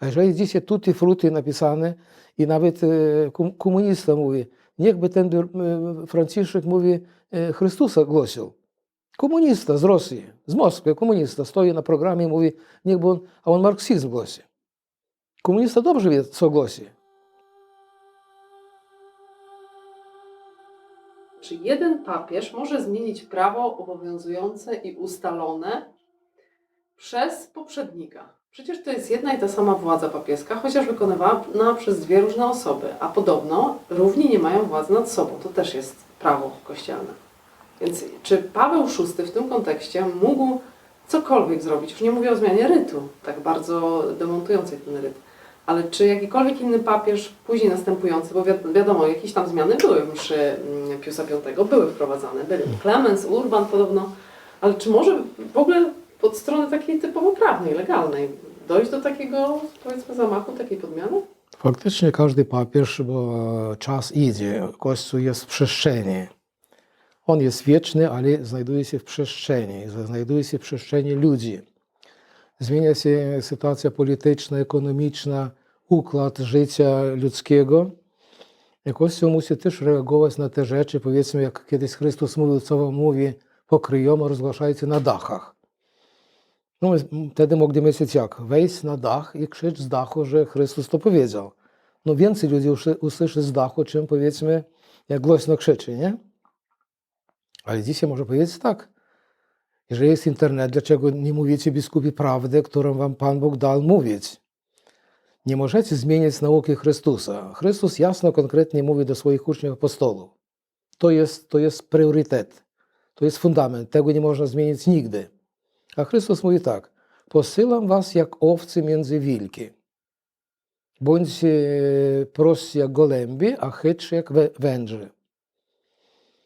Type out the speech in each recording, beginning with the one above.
A jeżeli dzisiaj tutti frutti napisane i nawet e, kom- komunista mówi, niechby ten e, Franciszek mówi, e, Chrystusa głosił. Komunista z Rosji, z Moskwy, komunista stoi na programie i mówi, niechby on, a on marksizm głosi. Komunista dobrze wie, co głosi. Czy jeden papież może zmienić prawo obowiązujące i ustalone przez poprzednika? Przecież to jest jedna i ta sama władza papieska, chociaż wykonywana przez dwie różne osoby, a podobno równi nie mają władzy nad sobą. To też jest prawo kościelne. Więc czy Paweł VI w tym kontekście mógł cokolwiek zrobić? Już nie mówię o zmianie rytu, tak bardzo demontującej ten ryt, ale czy jakikolwiek inny papież, później następujący, bo wiad- wiadomo, jakieś tam zmiany były w mszy mm, Piusa V, były wprowadzane, byli Clemens, Urban podobno, ale czy może w ogóle od strony takiej typowo prawnej, legalnej dojść do takiego, powiedzmy, zamachu, takiej podmiany? Faktycznie każdy papież, bo czas idzie, Kościół jest w przestrzeni. On jest wieczny, ale znajduje się w przestrzeni, znajduje się w przestrzeni ludzi. Zmienia się sytuacja polityczna, ekonomiczna, układ życia ludzkiego. I Kościół musi też reagować na te rzeczy, powiedzmy, jak kiedyś Chrystus mówił, co wam mówi, pokryjomo rozgłaszajcie na dachach. No, wtedy mogli myśleć jak? Wejść na dach i krzycz z dachu, że Chrystus to powiedział. No więcej ludzi usłyszy z dachu, czym powiedzmy, jak głośno krzyczy, nie? Ale dzisiaj można powiedzieć tak. Jeżeli jest internet, dlaczego nie mówicie biskupie prawdę, którą wam Pan Bóg dał mówić? Nie możecie zmieniać nauki Chrystusa. Chrystus jasno, konkretnie mówi do swoich uczniów apostolów. To jest, to jest priorytet. To jest fundament. Tego nie można zmienić nigdy. A Chrystus mówi tak: Posyłam was jak owce między wilki. Bądźcie prosty jak gołębie, a chytrzy jak wę- węże.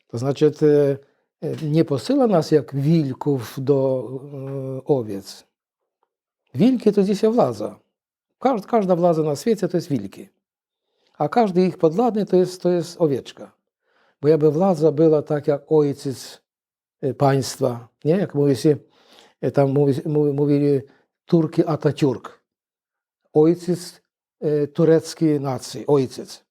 To znaczy, te, e, nie posyła nas jak wilków do e, owiec. Wilki to dzisiaj władza. Każda, każda władza na świecie to jest wilki. A każdy ich podwładny to jest, to jest owieczka. Bo jakby władza była tak jak ojciec tam mówi, mówi, mówili Turki Atatürk. Ojciec e, tureckiej nacji, ojciec.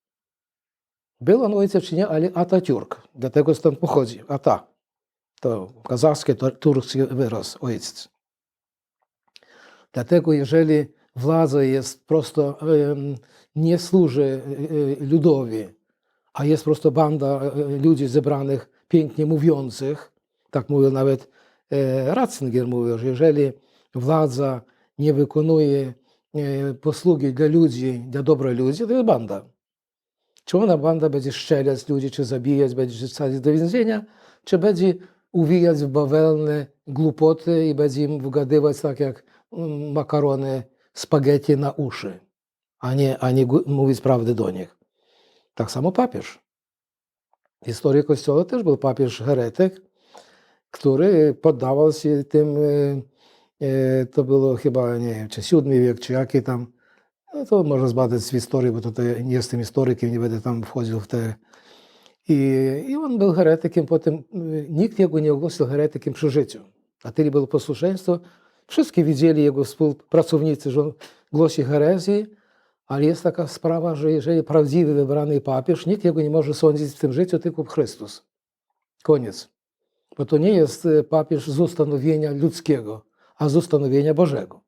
Był on ojciec czy nie, ale Atatürk. Dlatego stąd pochodzi. Ata. To kazachski, tur- turski wyraz, ojciec. Dlatego jeżeli władza jest prosto, nie służy e, e, ludowi, a jest prosto banda e, ludzi zebranych, pięknie mówiących, tak mówił nawet e, mówił, że jeżeli władza nie wykonuje e, posługi dla ludzi, dla dobra ludzi, to jest banda. Czy ona banda będzie strzelać ludzi, czy zabijać, będzie wsadzać do więzienia, czy będzie uwijać w bawełnę głupoty i będzie im wgadywać tak jak mm, makarony, spaghetti na uszy, a nie, a nie mówić prawdy do nich. Tak samo papież. W historii Kościoła też był papież heretyk, który poddawał się tym, e, e, to było chyba, nie wiem, czy VII wiek, czy jaki tam, no to można zbadać z historii, bo tutaj nie jestem historykiem, nie będę tam wchodził w te. I, I on był heretykiem, potem nikt jego nie ogłosił heretykiem przy życiu. A tyle było posłuszeństwo. Wszyscy widzieli jego współpracownicy, że on głosi herezję, ale jest taka sprawa, że jeżeli prawdziwy wybrany papież, nikt jego nie może sądzić w tym życiu, tylko Chrystus. Koniec. Bo to nie jest e, papież z ustanowienia ludzkiego, a z ustanowienia Bożego.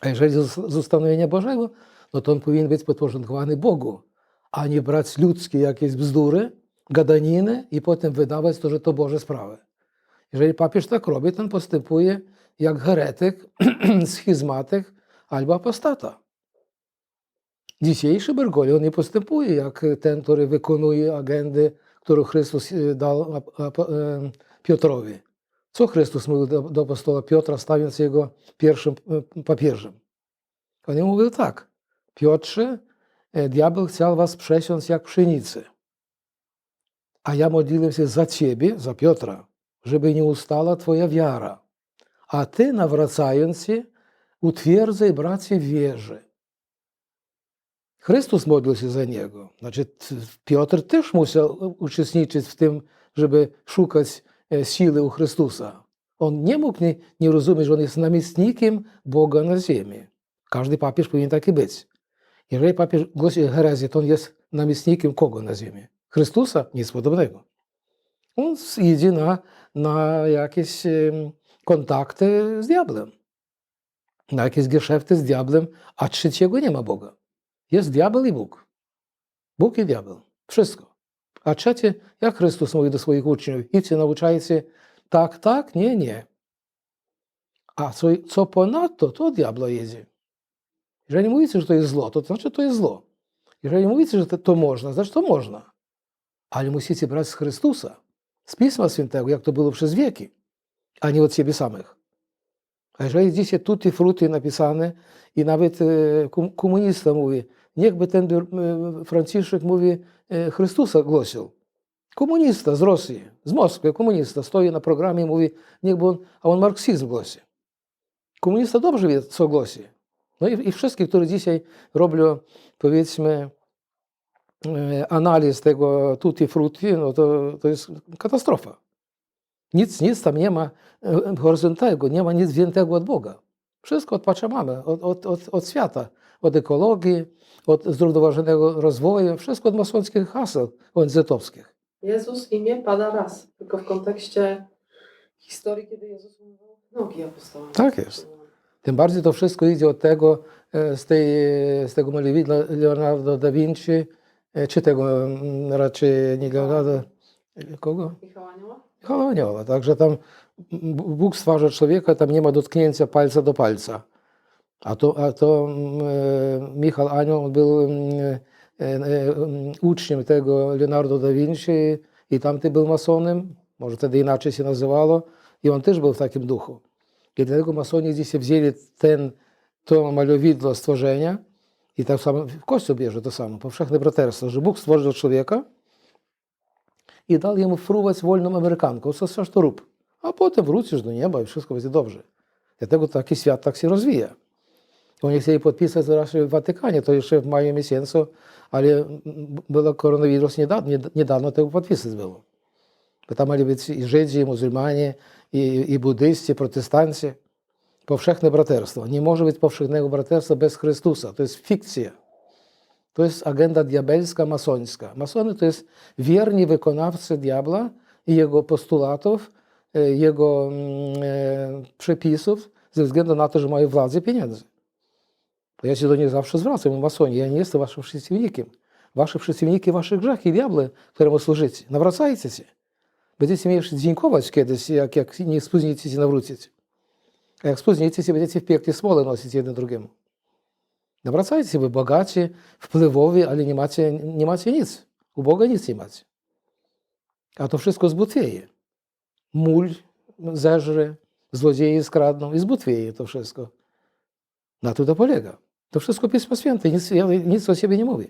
A jeżeli z ustanowienia Bożego, no to on powinien być podporządkowany Bogu, a nie brać ludzkie jakieś bzdury, gadaniny i potem wydawać to, że to Boże sprawy. Jeżeli papież tak robi, to on postępuje jak heretyk, schizmatyk albo apostata. Dzisiejszy Bergoglio nie postępuje jak ten, który wykonuje agendy, którą Chrystus e, dał ap- e, Piotrowi. Co Chrystus mówił do, do apostoła Piotra, stawiąc jego pierwszym e, papieżem? On mówił tak. Piotrze, e, diabeł chciał was przesiąść jak pszenicy. A ja modliłem się za ciebie, za Piotra, żeby nie ustała twoja wiara. A ty, nawracając się, utwierdzaj bracie w wierze. Chrystus modlił się za niego. Znaczy, Piotr też musiał uczestniczyć w tym, żeby szukać e, siły u Chrystusa. On nie mógł nie, nie rozumieć, że on jest namiestnikiem Boga na ziemi. Każdy papież powinien taki być. Jeżeli papież głosi herezję, to on jest namiestnikiem kogo na ziemi? Chrystusa? Nic podobnego. On idzie na, na jakieś kontakty z diablem, na jakieś geszefty z diablem, a trzeciego nie ma Boga. Jest diabeł i Bóg. Bóg i diabeł. Wszystko. A trzecie, jak Chrystus mówi do swoich uczniów, idźcie, nauczajcie tak, tak, nie, nie. A co, co ponadto, to diabła jedzie. Jeżeli mówicie, że to jest zło, to znaczy to jest zło. Jeżeli mówicie, że to, to można, znaczy to można. Ale musicie brać z Chrystusa, z Pisma Świętego, jak to było przez wieki, a nie od siebie samych. A jeżeli dzisiaj tutti frutti napisane i nawet e, kom- komunista mówi, niechby ten e, Franciszek mówi, e, Chrystusa głosił. Komunista z Rosji, z Moskwy, komunista stoi na programie i mówi, niechby on, a on marksizm głosi. Komunista dobrze wie, co głosi. No i, i wszystkich, którzy dzisiaj robią, powiedzmy, analiz tego tutti frutti, no to, to jest katastrofa. Nic, nic tam nie ma horyzontalnego, nie ma nic wziętego od Boga. Wszystko od Pachamamy, od, od, od, od świata, od ekologii, od zrównoważonego rozwoju, wszystko od masońskich haseł ONZ-owskich. Jezus imię pada raz, tylko w kontekście historii, kiedy Jezus umywał nogi apostołom. Tak jest. Tym bardziej to wszystko idzie od tego, e, z, tej, z tego malowidła Leonardo da Vinci, e, czy tego mm, raczej nie Leonardo, e, kogo? Michał Anioła? Michała Anioła. Także tam Bóg stwarza człowieka, tam nie ma dotknięcia palca do palca. Mm, e, Michał Anioł on był mm, e, e, mm, uczniem tego Leonardo da Vinci i tamty był masonem, może wtedy inaczej się nazywało, i on też był w takim duchu. I dlatego masoni dzisiaj wzięli ten, to malowidło stworzenia i tak samo w Kościół bierze to samo, powszechne braterstwo, że Bóg stworzył człowieka i dał jemu fruwać wolną Amerykanką, co chcesz to rób. A potem wrócisz do nieba i wszystko będzie dobrze. Dlatego taki świat tak się rozwija. Oni chcieli podpisać raczej w Watykanie, to jeszcze w maju miesiącu, ale był koronawirus, niedawno, niedawno tego podpisać było. Bo tam mieli być i Żydzi, i muzułmanie, i, i buddyści, i protestanci. Powszechne braterstwo. Nie może być powszechnego braterstwa bez Chrystusa. To jest fikcja. To jest agenda diabelska, masońska. Masony to jest wierni wykonawcy diabła i jego postulatów, e, jego mm, e, przepisów, ze względu na to, że mają władzę i pieniędzy. Do nich zawsze zwracam, masonie, ja nie jestem waszym przeciwnikiem. Wasze przeciwniki, wasze grzechy, diable, któremu służycie. Nawracajcie się. Będziecie mieli dziękować kiedyś, jak, jak nie spóźnicie się nawrócić. A jak spóźnicie się, będziecie w piekle smolę nosić jeden drugiemu. Nawracajcie się, wy bogaci, wpływowi, ale nie macie, nie macie nic. U Boga nic nie macie. A to wszystko zbutwieje. Mól zeżre, złodzieje skradną i zbutwieje to wszystko. Na to to polega. To wszystko Pismo Święte, nic, ja nic o siebie nie mówię.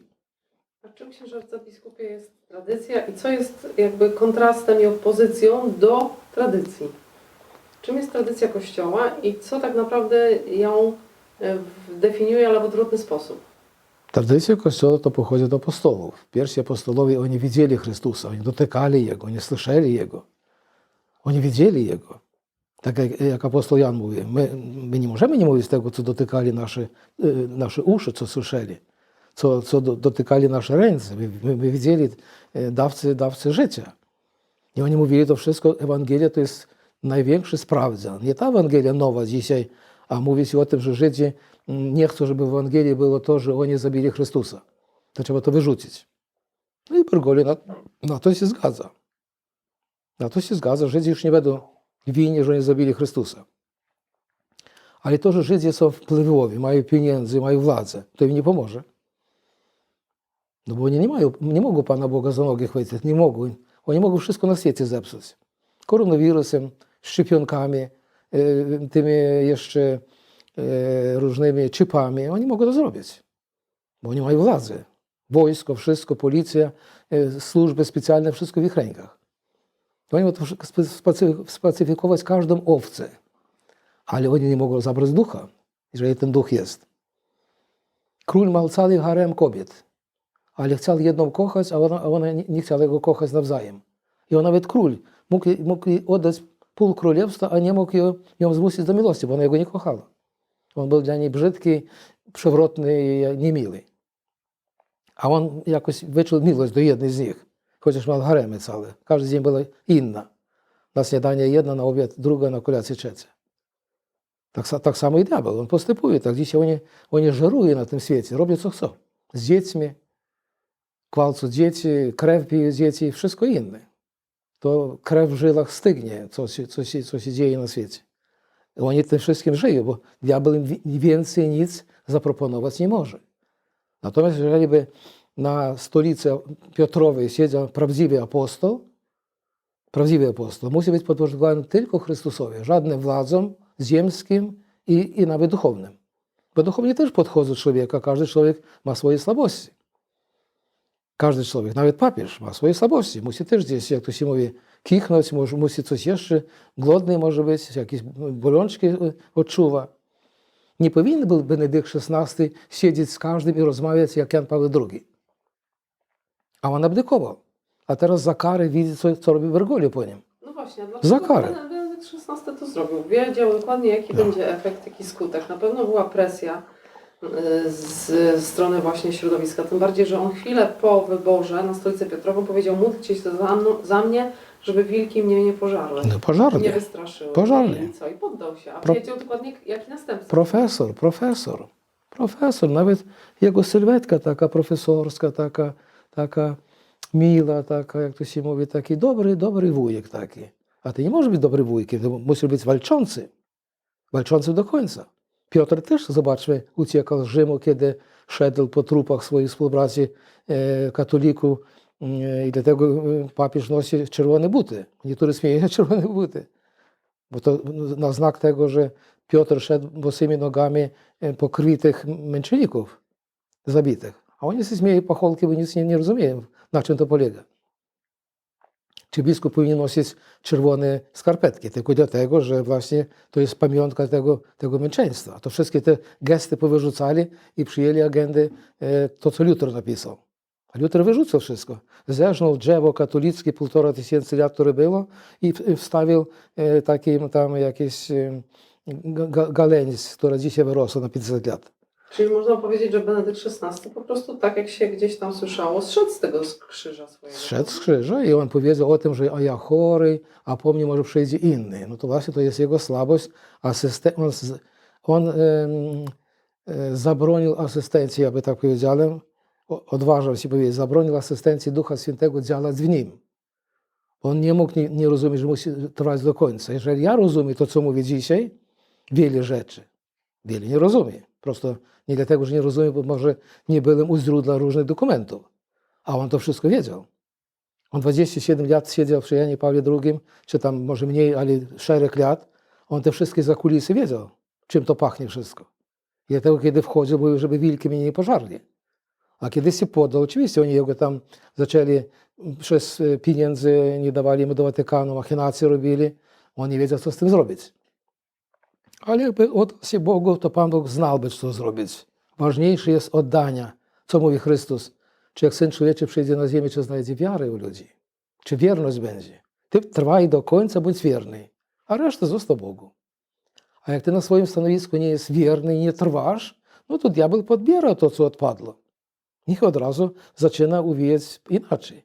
A czym księżarca biskupie jest tradycja i co jest jakby kontrastem i opozycją do tradycji? Czym jest tradycja Kościoła i co tak naprawdę ją e, w- definiuje, ale w odwrotny sposób? Tradycja Kościoła to pochodzi od apostołów. Pierwsi apostolowie, oni widzieli Chrystusa, oni dotykali Jego, oni słyszeli Jego. Oni widzieli Jego. Tak jak, jak apostoł Jan mówi, my, my nie możemy nie mówić tego, co dotykali nasze, y, nasze uszy, co słyszeli, co, co do, dotykali nasze ręce. My, my, my widzieli y, dawcy, dawcy życia. I oni mówili to wszystko, Ewangelia to jest największy sprawdzian. Nie ta Ewangelia nowa dzisiaj, a mówi się o tym, że Żydzi mm, nie chcą, żeby w Ewangelii było to, że oni zabili Chrystusa. To trzeba to wyrzucić. No i Bergoglio na, na to się zgadza. Na to się zgadza. Żydzi już nie będą winni, że oni zabili Chrystusa. Ale to, że Żydzi są wpływowi, mają pieniędzy, mają władzę, to im nie pomoże. No bo oni nie, mają, nie mogą Pana Boga za nogi chwycić, nie mogą. Oni mogą wszystko na świecie zepsuć. Koronawirusem, szczepionkami, e, tymi jeszcze e, różnymi chipami. Oni mogą to zrobić, bo oni mają władzę. Wojsko, wszystko, policja, e, służby specjalne, wszystko w ich rękach. Oni mogą to wszystko spacy- spacyfikować każdą owcę, ale oni nie mogą zabrać ducha, jeżeli ten duch jest. Król miał cały harem kobiet, ale chciał jedną kochać, a ona, nie, chciała go kochać nawzajem. I on nawet król mógł, oddać pół królestwa, a nie mógł ją zmusić do miłości, bo ona jego nie kochała. On był dla niej brzydki, przewrotny i niemiły. A on jakoś wyczuł miłość do jednej z nich, chociaż miał haremy całe. Każdy dzień była inna. Na śniadanie jedna, na obiad druga, na kolację trzecia. Tak, tak samo i diabeł. On postępuje tak. Dzisiaj oni, oni żerują na tym świecie, robią co chcą. Z dziećmi, gwałcą dzieci, krew piją dzieci, wszystko inne. To krew w żyłach stygnie, co się, co się, co się dzieje na świecie. Oni tym wszystkim żyją, bo diabeł im wi- więcej nic zaproponować nie może. Natomiast jeżeli by też gdzieś, jak to się mówi, kichnąć, może, musi coś jeszcze, głodny może być, jakieś bolączki e, odczuwa. Nie powinien był Benedykt XVI siedzieć z każdym rozmawiać jak Jan Paweł II. A on abdykował. A teraz za karę widzi, co, co robi Bergoglio po nim. No właśnie, a Za dlaczego karę. Benedykt XVI to zrobił? Wiedział dokładnie, jaki No. będzie efekt, jaki skutek. Na pewno była presja y, z strony właśnie środowiska. Tym bardziej, że on chwilę po wyborze na stolicę Piotrową powiedział: módlcie się za, mną, za mnie, żeby wilki mnie nie pożarły. No Nie pożarnie. wystraszyły. Pożarnie. I co? I poddał się. A Pro- wiedział dokładnie, jaki następca. Profesor, profesor, profesor. Nawet jego sylwetka taka profesorska, taka, taka miła, taka, jak to się mówi, taki dobry, dobry wujek taki. A ty nie możesz być dobry wujkiem, ty musisz być walczący. Walczący do końca. Piotr też, zobaczmy, uciekał z Rzymu, kiedy szedł po trupach swoich współbraci e, katolików e, i dlatego e, papież nosi czerwone buty. Niektórzy śmieją się czerwone buty. Bo to na znak tego, że Piotr szedł bosymi nogami e, po A oni się śmieją pocholki, bo nic nie, nie na czym to polega. Czy biskup powinien nosić czerwone skarpetki? Tylko dlatego, że właśnie to jest pamiątka tego, tego męczeństwa. To wszystkie te gesty powyrzucali i przyjęli agendy e, to, co Luther napisał. A Luther wyrzucał wszystko. Zerżnął drzewo katolickie półtora tysięcy lat, które było i wstawił e, takim tam jakieś ga- ga- galędź, która dzisiaj wyrosła na 500 lat. Czyli można powiedzieć, że Benedykt XVI po prostu tak, jak się gdzieś tam słyszało, zszedł z tego krzyża swojego. Zszedł z krzyża i on powiedział o tym, że a ja chory, a po mnie może przyjdzie inny. No to właśnie to jest jego słabość. Asyste- on on em, e, zabronił asystencji, aby tak powiedziałem, o- odważył się powiedzieć, zabronił asystencji Ducha Świętego działać w nim. On nie mógł nie, nie rozumieć, że musi trwać do końca. Jeżeli ja rozumiem to, co mówię dzisiaj, wiele rzeczy, wiele nie rozumiem. Prosto nie dlatego, że nie rozumiem, bo może nie byłem u źródła różnych dokumentów. A on to wszystko wiedział. On 27 lat siedział przy Janie Pawle II, czy tam może mniej, ale szereg lat. On te wszystkie zakulisy wiedział, czym to pachnie wszystko. I dlatego, kiedy wchodził, mówił, żeby wilki mnie nie pożarli. A kiedy się podał, oczywiście oni jego tam zaczęli przez e, pieniędzy, nie dawali mu do Watykanu, machinacje robili. On nie wiedział, co z tym zrobić. Ale jakby oddał Bogu, to Pan Bóg znałby, co zrobić. Ważniejsze jest oddania. Co mówi Chrystus? Czy jak Syn Człowieczy przyjdzie na ziemię, czy znajdzie wiarę u ludzi? Czy wierność będzie? Ty trwaj do końca, bądź wierny, a resztę zostaw Bogu. A jak ty na swoim stanowisku nie jest wierny i nie trwasz, no to diabeł podbiera to, co odpadło. Niech od razu zaczyna uwijać inaczej.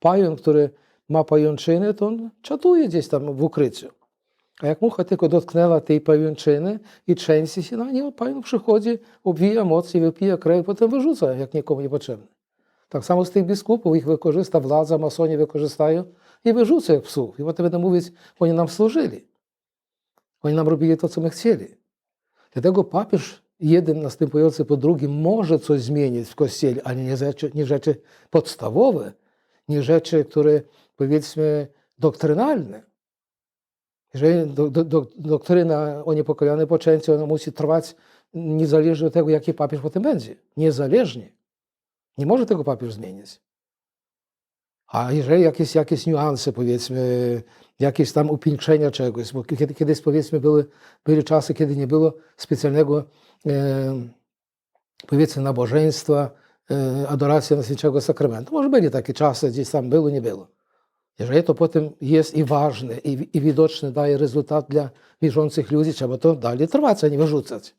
Pająk, który ma pajęczyny, to on czatuje gdzieś tam w ukryciu. A jak mucha tylko dotknęła tej pajęczyny i trzęsie się na nią, pająk przychodzi, obwija moc i wypija krew, potem wyrzuca, jak nikomu niepotrzebny. Tak samo z tych biskupów, ich wykorzysta władza, masoni wykorzystają i wyrzuca jak psów. I potem będą mówić, oni nam służyli. Oni nam robili to, co my chcieli. Dlatego papież jeden następujący po drugim może coś zmienić w Kościele, ale nie rzeczy, nie rzeczy podstawowe, nie rzeczy, które powiedzmy doktrynalne. Jeżeli do, do, do, doktryna o niepokojonym poczęciu ona musi trwać niezależnie od tego, jaki papież potem będzie. Niezależnie. Nie może tego papież zmienić. A jeżeli jakieś, jakieś niuanse, powiedzmy, jakieś tam upiększenia czegoś, bo kiedy, kiedyś powiedzmy były, były czasy, kiedy nie było specjalnego e, powiedzmy nabożeństwa, e, adoracji Najświętszego Sakramentu. Może byli takie czasy, gdzieś tam było, nie było. Jeżeli to potem jest i ważne, i, i widoczne, daje rezultat dla wierzących ludzi, trzeba to dalej trwać, a nie wyrzucać.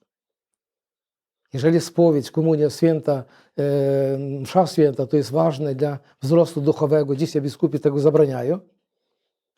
Jeżeli spowiedź, komunia święta, e, msza święta to jest ważne dla wzrostu duchowego, dzisiaj biskupi tego zabraniają.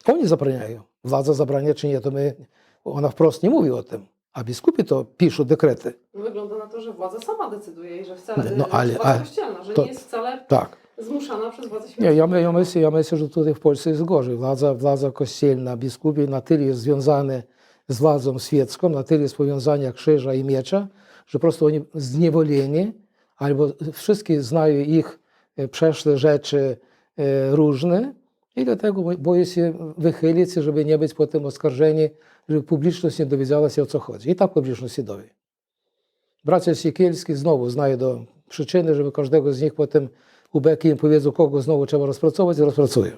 Oni zabraniają. Władza zabrania czy nie, to my, ona wprost nie mówi o tym. A biskupi to piszą dekrety. Wygląda na to, że władza sama decyduje i że wcale No, ale- władza kościelna, że to- nie jest wcale Tak. Zmuszana przez władzę świętą. Nie, ja, my- ja, myślę, ja myślę, że tutaj w Polsce jest gorzej. Władza, władza kościelna, biskupi na tyle jest związane z władzą świecką, na tyle jest powiązania krzyża i miecza, że po prostu oni zniewoleni, albo wszystkie znają ich e, przeszłe rzeczy e, różne i dlatego boją się wychylić, żeby nie być potem oskarżeni, żeby publiczność nie dowiedziała się o co chodzi. I tak publiczność się dowie. Bracia Siekielski znowu znajdą przyczyny, żeby każdego z nich potem ubeki im powiedzą, kogo znowu trzeba rozpracować rozpracują.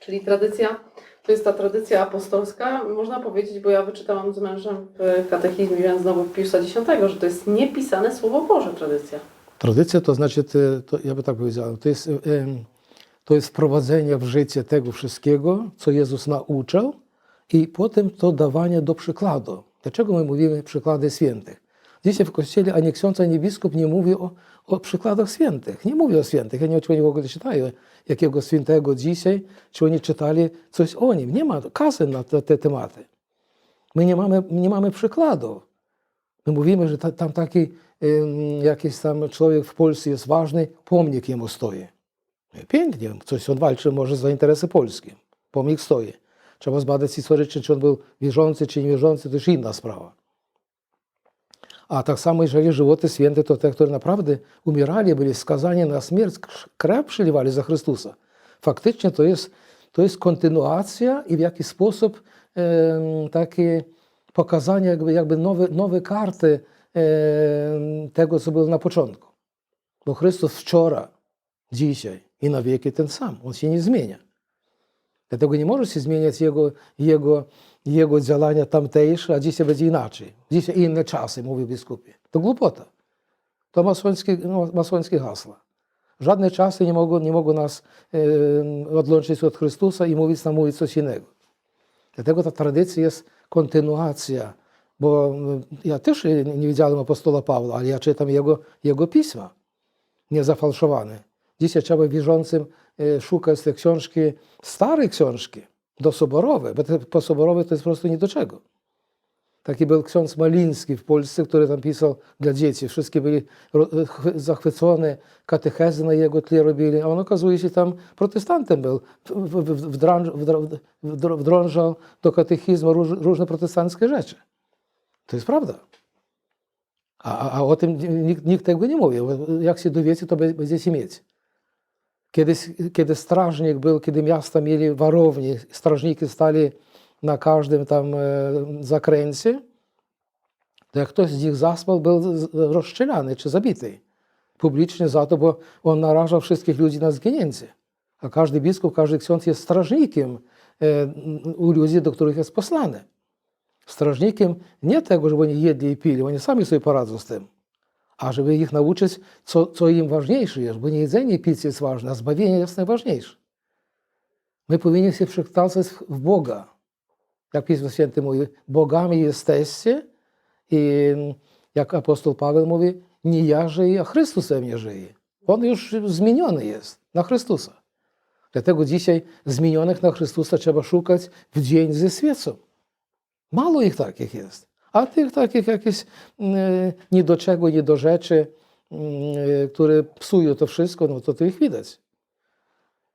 Czyli tradycja, to jest ta tradycja apostolska, można powiedzieć, bo ja wyczytałam z mężem w katechizmie Jan znowu Piusa X, że to jest niepisane Słowo Boże tradycja. Tradycja to znaczy, to, ja by tak powiedział, to jest, to jest wprowadzenie w życie tego wszystkiego, co Jezus nauczał i potem to dawanie do przykładu. Dlaczego my mówimy przykłady świętych? Dzisiaj w Kościele ani ksiądz, ani biskup nie mówi o, o przykładach świętych. Nie mówi o świętych. Ja nie wiem, czy oni w ogóle czytają jakiego świętego dzisiaj, czy oni czytali coś o nim. Nie ma kasy na te, te tematy. My nie mamy, nie mamy przykładów. My mówimy, że ta, tam taki jakiś tam człowiek w Polsce jest ważny, pomnik jemu stoi. No Pięknie, coś on walczy może za interesy polskie. Pomnik stoi. Trzeba zbadać historycznie, czy on był wierzący, czy niewierzący, to już inna sprawa. A tak samo, jeżeli żywoty święte, to te, które naprawdę umierali, byli skazani na śmierć, krew przeliwali za Chrystusa. Faktycznie to jest, to jest kontynuacja i w jakiś sposób takie pokazanie jakby, jakby nowe, karty tego, co było na początku. Bo Chrystus wczoraj, dzisiaj i na wieki ten sam. On się nie zmienia. Dlatego nie może się zmieniać Jego, jego, jego działania tamtejsze, a dzisiaj będzie inaczej. Dzisiaj inne czasy, mówi biskupie. To głupota. To masońskie, no, masońskie hasła. Żadne czasy nie mogą, nie mogą nas e, odłączyć od Chrystusa i mówić nam mówić coś innego. Dlatego ta tradycja jest kontynuacja. Bo ja też nie widziałem apostola Pawła, ale ja czytam jego, jego pisma, niezafałszowane. Dzisiaj trzeba wierzącym e, szukać te książki, stare książki, dosoborowe, bo te posoborowe to jest po prostu nie do czego. Taki był ksiądz Maliński w Polsce, który tam pisał dla dzieci. Wszystkie byli zachwycone, katechezy na jego tle robili, a on okazuje się tam protestantem był. Wdrążał do katechizmu róż, różne protestanckie rzeczy. To jest prawda. A, a, o tym nikt, nikt tego nie mówi. Jak się dowiecie, to będziecie mieć. Kiedyś, kiedy strażnik był, kiedy miasta mieli warownie, strażniki stali na każdym tam e, zakręcie, to jak ktoś z nich zaspał, był rozstrzelany czy zabity. Publicznie za to, bo on narażał wszystkich ludzi na zginięcie. A każdy biskup, każdy ksiądz jest strażnikiem e, u ludzi, do których jest posłany. Strażnikiem nie tego, żeby oni jedli i pili, oni sami sobie poradzą z tym, a żeby ich nauczyć, co, co im ważniejsze jest, bo nie jedzenie picie jest ważne, a zbawienie jest najważniejsze. My powinni się przekształcać w Boga. Jak Pismo Święte mówi, bogami jesteście i jak apostoł Paweł mówi, nie ja żyję, a Chrystus we mnie żyje. On już zmieniony jest na Chrystusa. Dlatego dzisiaj zmienionych na Chrystusa trzeba szukać w dzień ze świecą. Mało ich takich jest. A tych takich jakieś mm, nie do czego, nie do rzeczy, mm, które psują to wszystko, no to to ich widać.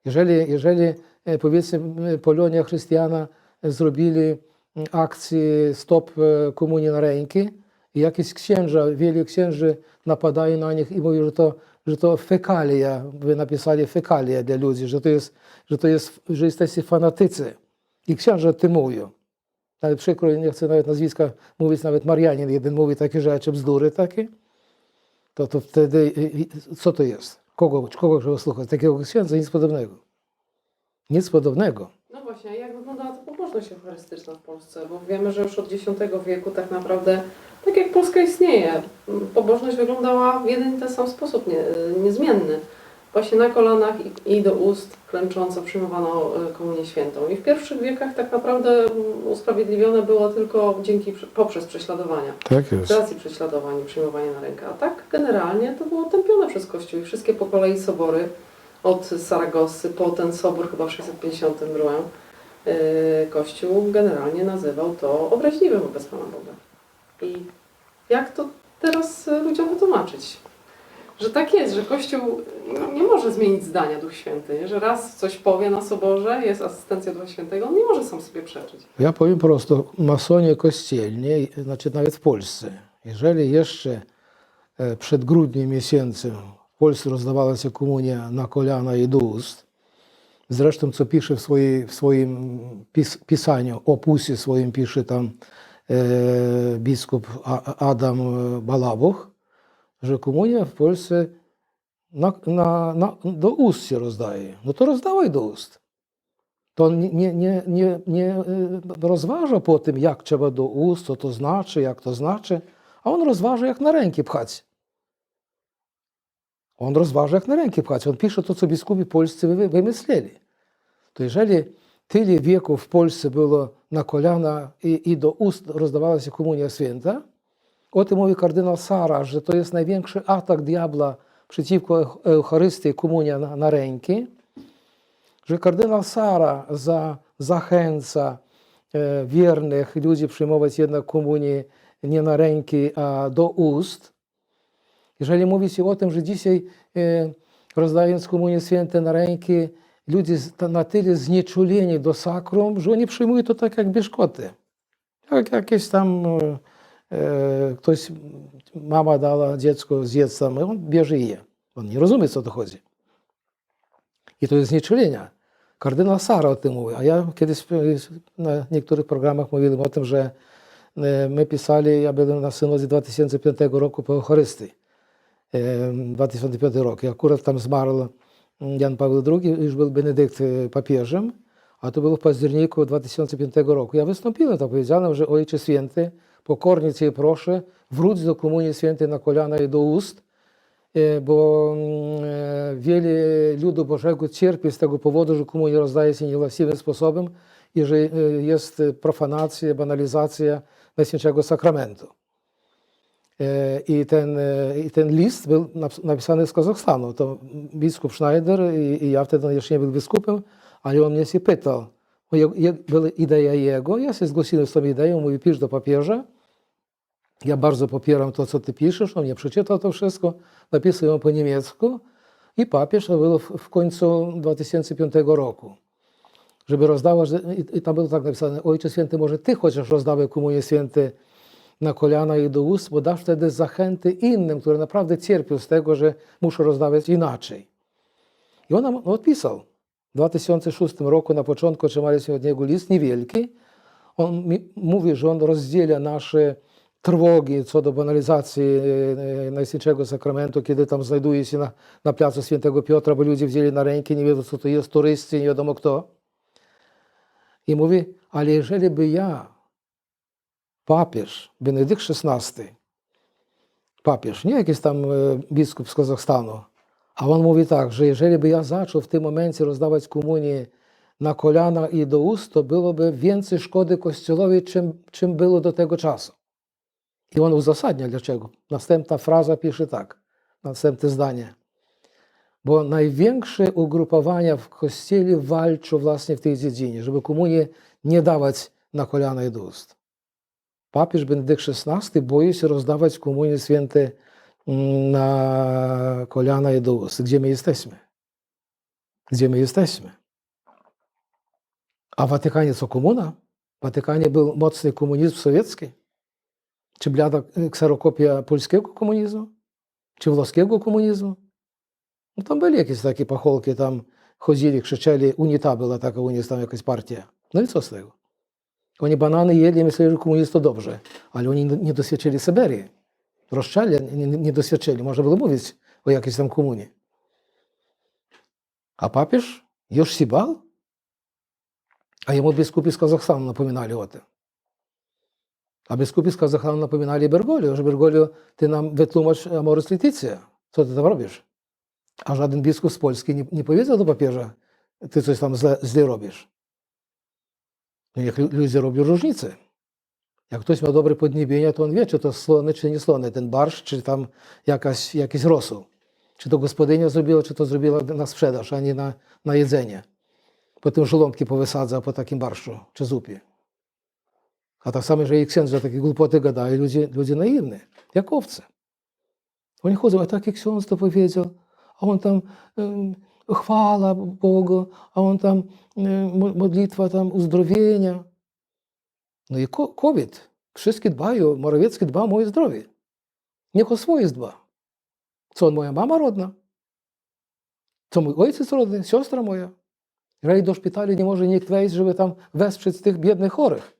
Jeżeli, jeżeli e, powiedzmy Polonia Chrystiana zrobili mm, akcję Stop e, Komunii na ręki i jakieś księża, wielu księży napadają na nich i mówią, że to, że to fekalia, wy napisali fekalia dla ludzi, że to jest, że to jest, że jesteście fanatycy. I księża tym mówią. Nawet przykro, nie chcę nawet nazwiska mówić, nawet Marianin jeden mówi takie rzeczy, bzdury takie, to, to wtedy co to jest? Kogo, kogo trzeba słuchać? Takiego księdza? Nic podobnego. Nic podobnego. No właśnie, jak wyglądała ta pobożność eucharystyczna w Polsce? Bo wiemy, że już od X wieku tak naprawdę, tak jak Polska istnieje, pobożność wyglądała w jeden i ten sam sposób, nie, niezmienny. Właśnie na kolanach i, do ust klęcząco przyjmowano e, komunię świętą. I w pierwszych wiekach tak naprawdę usprawiedliwione było tylko dzięki poprzez prześladowania. Tak Z jest. racji prześladowań i przyjmowanie na rękę. A tak generalnie to było tępione przez Kościół i wszystkie po kolei sobory od Saragosy po ten sobór chyba w 652 yy, Kościół generalnie nazywał to obraźliwym wobec Pana Boga. I jak to teraz y, ludziom wytłumaczyć? Że tak jest, że Kościół nie może zmienić zdania Duch Święty, nie? że raz coś powie na soborze, jest asystencja Ducha Świętego, on nie może sam sobie przeczyć. Ja powiem prosto, masonie kościelnie, znaczy nawet w Polsce, jeżeli jeszcze e, przed grudniem miesięcem w Polsce rozdawała się komunia na kolana i do ust, zresztą co pisze w, swojej, w swoim pis, pisaniu, opusie swoim pisze tam e, biskup Adam Balabuch, że komunia w Polsce na, na, na, do ust się rozdaje. No to rozdawaj do ust to nie, nie, nie, nie, rozważa po tym, jak trzeba do ust, co to znaczy, jak to znaczy, a on rozważa, jak na ręki pchać. On rozważa, jak na ręki pchać. On pisze to, co biskupi polscy wy- wymyśleli. To jeżeli tyle wieków w Polsce było na kolana i, i do ust rozdawała się komunia święta, o tym mówi kardynał Sara, że to jest największy atak diabła przeciwko Euch- Eucharystii, komunia na, na ręki, że kardynał Sara za, zachęca e, wiernych ludzi przyjmować jednak komunię nie na ręki, a do ust. Jeżeli mówi się o tym, że dzisiaj e, rozdając komunię święte na ręki, ludzie na tyle znieczuleni do sakrum, że oni przyjmują to tak jak bieszkoty. Jak jakieś tam e, e, ktoś, mama dała dziecko zjeść tam, i on bierze i je. On nie rozumie, co to chodzi. I to jest znieczulenia. Kardynał Sara o tym mówi. A ja kiedyś na niektórych programach mówiłem o tym, że e, my pisali, ja byłem na synodzie 2005 roku po Eucharystii. E, 2005 rok. I akurat tam zmarł Jan Paweł II, już był Benedykt e, papieżem, a to było w październiku 2005 roku. Ja wystąpiłem, to powiedziałem, że Ojcze Święty, pokornie Cię proszę, wróć do Komunii Świętej na kolana i do ust, E, bo mm, e, wiele ludu Bożego cierpi z tego powodu, że komunia rozdaje się niewłaściwym sposobem i że e, jest profanacja, banalizacja Najświętszego Sakramentu. I ten, I ten list był napisany z Kazachstanu. To biskup Schneider i, i ja wtedy jeszcze nie był biskupem, ale on mnie się pytał, była idea jego, ja się zgłosiłem z tą ideą, mówię, pisz do papieża, ja bardzo popieram to, co ty piszesz. On nie przeczytał to wszystko, napisał ją po niemiecku i papież, to było w, końcu 2005 roku, żeby rozdawać, i, tam było tak napisane, Ojcze Święty, może ty chociaż rozdawaj komunię święte na kolana i do ust, bo dasz wtedy zachęty innym, które naprawdę cierpią z tego, że muszą rozdawać inaczej. I on nam odpisał. W 2006 roku na początku otrzymaliśmy od niego list niewielki. On mi, mówi, że on rozdziela nasze trwogi co do banalizacji e, Najświętszego Sakramentu, kiedy tam znajduje się na, na placu Świętego Piotra, bo ludzie wzięli na rękę, nie wiedzą co to jest, turyści, nie wiadomo kto. I mówi, ale jeżeli by ja, papież, Benedykt XVI, papież, nie jakiś tam e, biskup z Kazachstanu, a on mówi tak, że jeżeli by ja zaczął w tym momencie rozdawać komunię na kolana i do ust, to byłoby więcej szkody Kościołowi, czym, czym było do tego czasu. I on uzasadnia dlaczego. Następna fraza pisze tak, następne zdanie. Bo największe ugrupowania w Kościele walczą właśnie w tej dziedzinie, żeby komunię nie dawać na kolana i do ust. Papież Benedykt XVI boi się rozdawać komunię święte na kolana i do. Gdzie my jesteśmy? Gdzie my jesteśmy? A Watykanie co komuna? Watykanie był mocny komunizm sowiecki. Czy blada kserokopia polskiego komunizmu? Czy włoskiego komunizmu? No tam byli jakieś takie pacholki, tam chodzili, krzyczeli, unita była taka, unia tam jakaś partia. No i co z tego? Oni banany jedli myśleli, że komunizm to dobrze, ale oni nie doświadczyli Syberii. Rozczali, nie, nie nie doświadczyli. Można było mówić o jakiejś tam komunii. A papież już się bał? A jemu biskupi z Kazachstanu napominali o tym. A biskupi z Kazachstanu napominali Bergoliu, że Bergoliu, ty nam wytłumacz Amoris Leticia. Co ty tam robisz? A żaden biskup z Polski nie, nie powiedział do papieża, ty coś tam źle, źle robisz. No niech lu- ludzie robią różnicę. Jak ktoś ma dobre podniebienie, to on wie, czy to słone, czy nie słone, ten barszcz, czy tam jakaś, jakiś rosół. Czy to gospodynia zrobiła, czy to zrobiła na sprzedaż, a nie na, na jedzenie. Potem żołądki powysadza po takim barszczu, czy zupie. A tak samo, że i księdza takie głupoty gadają, ludzie, ludzie naiwni, jak owce. Oni chodzą, a taki ksiądz to powiedział, a on tam chwala Bogu, a on tam modlitwa tam uzdrowienia. No i kobiet, wszystkie dbają, Morawiecki dba o moje zdrowie. Niech o swoje dba. Co on, moja mama rodna? Co mój ojciec rodny, siostra moja? Rej do szpitali nie może nikt wejść, żeby tam wesprzeć tych biednych chorych.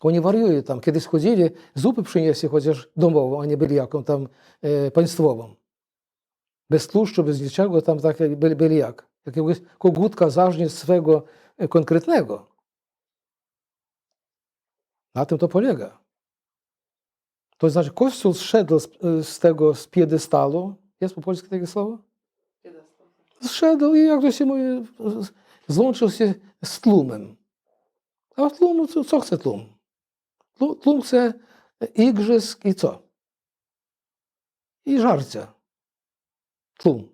Oni wariują tam. Kiedyś chodzili, zupy przyniesie chociaż domową, a nie byli jaką tam e, państwową. Bez tłuszczu, bez niczego, tam tak byli, byli jak. Jakiegoś kogutka zażnie swego e, konkretnego. Na tym to polega. To znaczy, Kościół zszedł z, z tego, z piedestalu. Jest po polsku takie słowo? Zszedł i jak to się mówi, złączył się z tłumem. A w tłumu, co, co chce tłum? Tłum, tłum chce igrzysk i co? I żarcia. Tłum.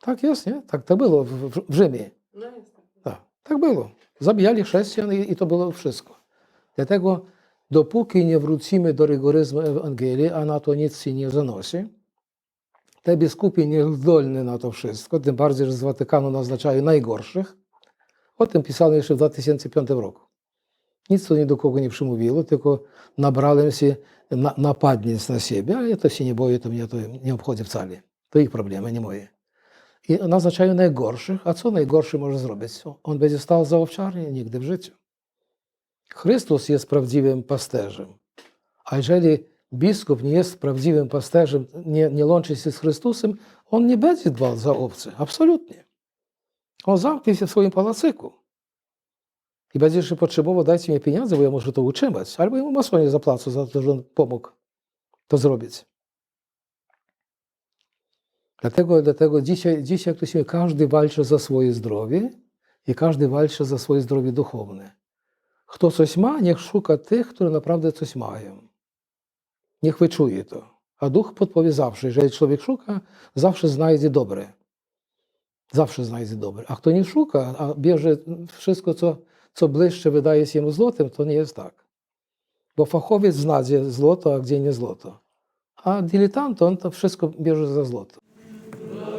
Tak jest, nie? Tak to było w, w, w Rzymie. No jest tak. Tak, tak było. Zabijali chrześcijan i, i to było wszystko. Dlatego dopóki nie wrócimy do rygoryzmu Ewangelii, a na to nic się nie zanosi, te biskupi niezdolne na to wszystko, tym bardziej, że z Watykanu naznaczają najgorszych. O tym pisano jeszcze w 2005 roku. Nic to ni do kogo nie przemówiło, tylko nabrałem się na, na siebie, ale to się nie boję, to mnie to nie obchodzi wcale. To ich problemy, nie moje. I naznaczają najgorszych, a co najgorszy może zrobić? On będzie stał za owczarnię? Nigdy w życiu. Chrystus jest prawdziwym pasterzem. A jeżeli biskup nie jest prawdziwym pasterzem, nie, nie łączy się z Chrystusem, on nie będzie dbał za owce. Absolutnie. On zamknie się w swoim pałacyku. I będzie jeszcze potrzebował, dajcie mi pieniądze, bo ja muszę to utrzymać. Albo jemu masonie zapłacą za to, że on pomógł to zrobić. Dlatego, dlatego dzisiaj, dzisiaj, jak to się każdy walczy za swoje zdrowie i każdy walczy za swoje zdrowie duchowne. Kto coś ma, niech szuka tych, którzy naprawdę coś mają. Niech wyczuje to. A duch podpowie zawsze. Jeżeli człowiek szuka, zawsze znajdzie dobre. Zawsze znajdzie dobre. A kto nie szuka, a bierze wszystko, co, co błyszczy, wydaje się mu złotem, to nie jest tak. Bo fachowiec zna, gdzie złoto, a gdzie nie złoto. A dyletant, on to wszystko bierze za złoto. Lord.